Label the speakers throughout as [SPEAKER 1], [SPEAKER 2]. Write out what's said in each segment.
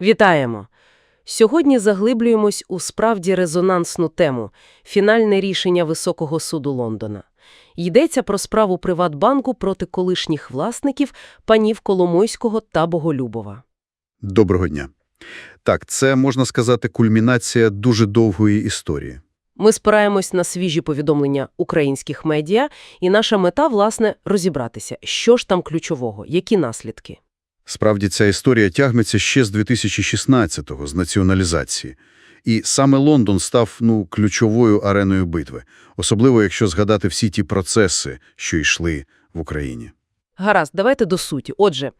[SPEAKER 1] Вітаємо! Сьогодні заглиблюємось у справді резонансну тему – фінальне рішення Високого суду Лондона. Йдеться про справу Приватбанку проти колишніх власників панів Коломойського та Боголюбова.
[SPEAKER 2] Доброго дня. Так, це, можна сказати, кульмінація дуже довгої історії.
[SPEAKER 1] Ми спираємось на свіжі повідомлення українських медіа, і наша мета, власне, розібратися, що ж там ключового, які наслідки.
[SPEAKER 2] Справді, ця історія тягнеться ще з 2016-го, з націоналізації. І саме Лондон став, ну, ключовою ареною битви, особливо якщо згадати всі ті процеси, що йшли в Україні.
[SPEAKER 1] Гаразд, давайте до суті. Отже,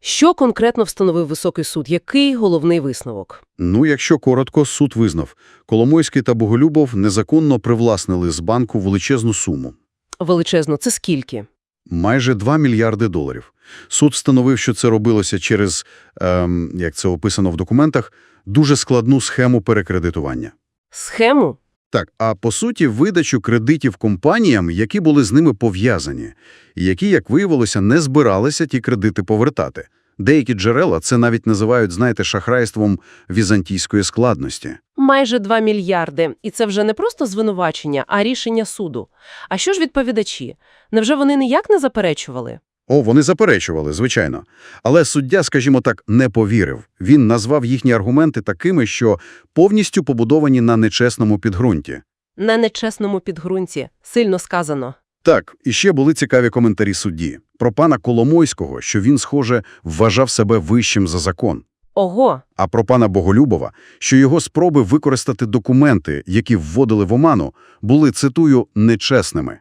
[SPEAKER 1] що конкретно встановив Високий суд? Який головний висновок?
[SPEAKER 2] Ну, якщо коротко, суд визнав, Коломойський та Боголюбов незаконно привласнили з банку величезну суму.
[SPEAKER 1] Величезно, це скільки?
[SPEAKER 2] Майже 2 мільярди доларів. Суд встановив, що це робилося через, ем, як це описано в документах, дуже складну схему перекредитування.
[SPEAKER 1] Схему?
[SPEAKER 2] Так, а по суті, видачу кредитів компаніям, які були з ними пов'язані, і які, як виявилося, не збиралися ті кредити повертати. Деякі джерела це навіть називають, знаєте, шахрайством візантійської складності.
[SPEAKER 1] Майже 2 мільярди. І це вже не просто звинувачення, а рішення суду. А що ж відповідачі? Невже вони ніяк не заперечували?
[SPEAKER 2] О, вони заперечували, звичайно. Але суддя, скажімо так, не повірив. Він назвав їхні аргументи такими, що повністю побудовані на нечесному підґрунті.
[SPEAKER 1] На нечесному підґрунті. Сильно сказано.
[SPEAKER 2] Так, і ще були цікаві коментарі судді. Про пана Коломойського, що він, схоже, вважав себе вищим за закон.
[SPEAKER 1] Ого!
[SPEAKER 2] А про пана Боголюбова, що його спроби використати документи, які вводили в оману, були, цитую, нечесними.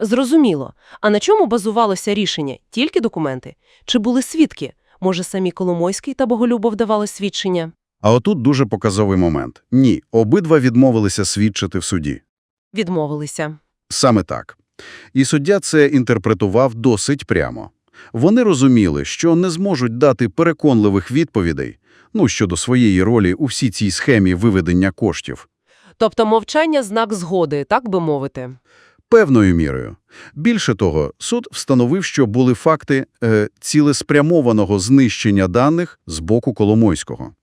[SPEAKER 1] Зрозуміло. А на чому базувалося рішення? Тільки документи? Чи були свідки? Може, самі Коломойський та Боголюбов давали свідчення?
[SPEAKER 2] А отут дуже показовий момент. Ні, обидва відмовилися свідчити в суді.
[SPEAKER 1] Відмовилися.
[SPEAKER 2] Саме так. І суддя це інтерпретував досить прямо. Вони розуміли, що не зможуть дати переконливих відповідей ну, щодо своєї ролі у всій цій схемі виведення коштів.
[SPEAKER 1] Тобто мовчання – знак згоди, так би мовити.
[SPEAKER 2] Певною мірою. Більше того, суд встановив, що були факти е, цілеспрямованого знищення даних з боку Коломойського.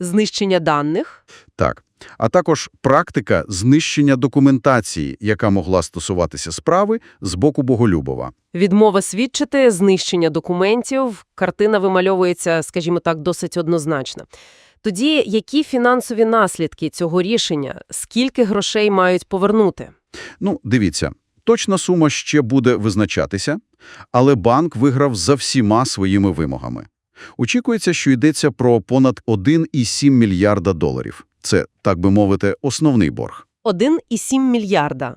[SPEAKER 1] Знищення даних?
[SPEAKER 2] Так. А також практика знищення документації, яка могла стосуватися справи з боку Боголюбова.
[SPEAKER 1] Відмова свідчити, знищення документів, картина вимальовується, скажімо так, досить однозначно. Тоді які фінансові наслідки цього рішення? Скільки грошей мають повернути?
[SPEAKER 2] Ну, дивіться, точна сума ще буде визначатися, але банк виграв за всіма своїми вимогами. Очікується, що йдеться про понад 1,7 мільярда доларів. Це, так би мовити, основний борг.
[SPEAKER 1] 1,7 мільярда.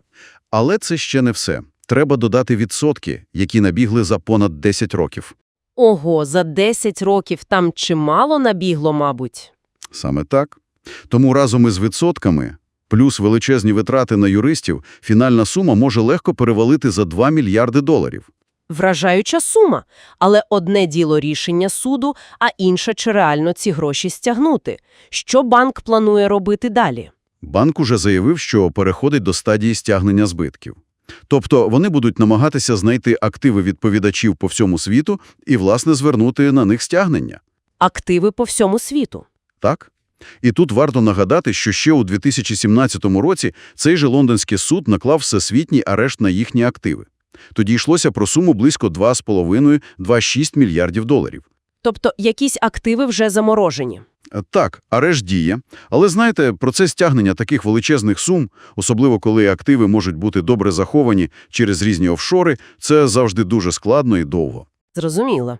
[SPEAKER 2] Але це ще не все. Треба додати відсотки, які набігли за понад 10 років.
[SPEAKER 1] Ого, за 10 років там чимало набігло, мабуть.
[SPEAKER 2] Саме так. Тому разом із відсотками, плюс величезні витрати на юристів, фінальна сума може легко перевалити за 2 мільярди доларів.
[SPEAKER 1] Вражаюча сума. Але одне діло рішення суду, а інше – чи реально ці гроші стягнути. Що банк планує робити далі?
[SPEAKER 2] Банк уже заявив, що переходить до стадії стягнення збитків. Тобто вони будуть намагатися знайти активи відповідачів по всьому світу і, власне, звернути на них стягнення.
[SPEAKER 1] Активи по всьому світу.
[SPEAKER 2] Так? І тут варто нагадати, що ще у 2017 році цей же лондонський суд наклав всесвітній арешт на їхні активи. Тоді йшлося про суму близько 2,5-2,6 мільярдів доларів.
[SPEAKER 1] Тобто якісь активи вже заморожені.
[SPEAKER 2] Е, Так, арешт діє, але знаєте, процес стягнення таких величезних сум, особливо коли активи можуть бути добре заховані через різні офшори, це завжди дуже складно і довго.
[SPEAKER 1] Зрозуміло.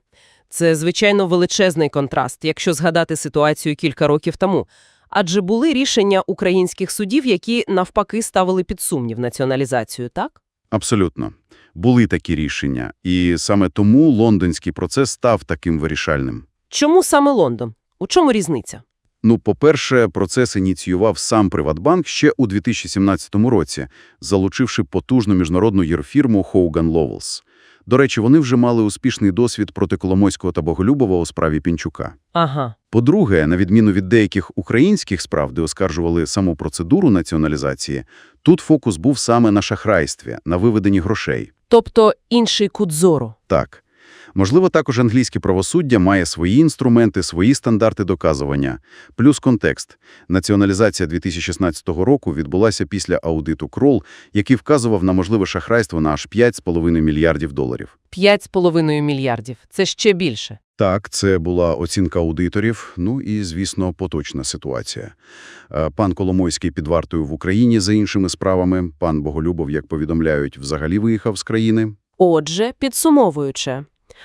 [SPEAKER 1] Це, звичайно, величезний контраст, якщо згадати ситуацію кілька років тому. Адже були рішення українських судів, які, навпаки, ставили під сумнів націоналізацію, так?
[SPEAKER 2] Абсолютно. Були такі рішення, і саме тому лондонський процес став таким вирішальним.
[SPEAKER 1] Чому саме Лондон? У чому різниця?
[SPEAKER 2] Ну, по-перше, процес ініціював сам Приватбанк ще у 2017 році, залучивши потужну міжнародну юрфірму Hogan Lovells. До речі, вони вже мали успішний досвід проти Коломойського та Боголюбова у справі Пінчука.
[SPEAKER 1] Ага.
[SPEAKER 2] По-друге, на відміну від деяких українських справ, де оскаржували саму процедуру націоналізації, тут фокус був саме на шахрайстві, на виведенні грошей.
[SPEAKER 1] Тобто інший кут зору.
[SPEAKER 2] Так, Можливо, також англійське правосуддя має свої інструменти, свої стандарти доказування. Плюс контекст. Націоналізація 2016 року відбулася після аудиту Крол, який вказував на можливе шахрайство на аж 5,5 мільярдів доларів.
[SPEAKER 1] 5,5 мільярдів. Це ще більше.
[SPEAKER 2] Так, це була оцінка аудиторів, ну і, звісно, поточна ситуація. Е, Пан Коломойський під вартою в Україні за іншими справами, пан Боголюбов, як повідомляють, взагалі виїхав з країни.
[SPEAKER 1] Отже, підсумовуючи,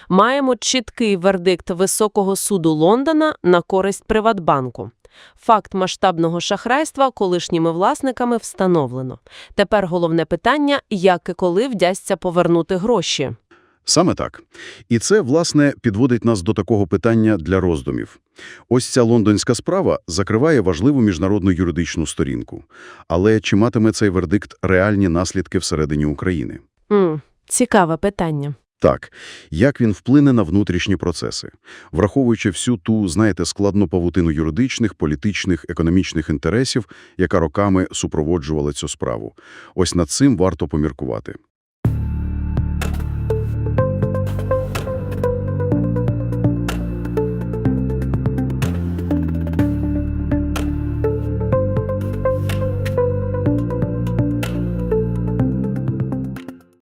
[SPEAKER 1] маємо чіткий вердикт Високого суду Лондона на користь Приватбанку. Факт масштабного шахрайства колишніми власниками встановлено. Тепер головне питання – як і коли вдасться повернути гроші.
[SPEAKER 2] Саме так. І це, власне, підводить нас до такого питання для роздумів. Ось ця лондонська справа закриває важливу міжнародну юридичну сторінку. Але чи матиме цей вердикт реальні наслідки всередині України?
[SPEAKER 1] М, цікаве питання.
[SPEAKER 2] Так, як він вплине на внутрішні процеси, враховуючи всю ту, знаєте, складну павутину юридичних, політичних, економічних інтересів, яка роками супроводжувала цю справу. Ось над цим варто поміркувати.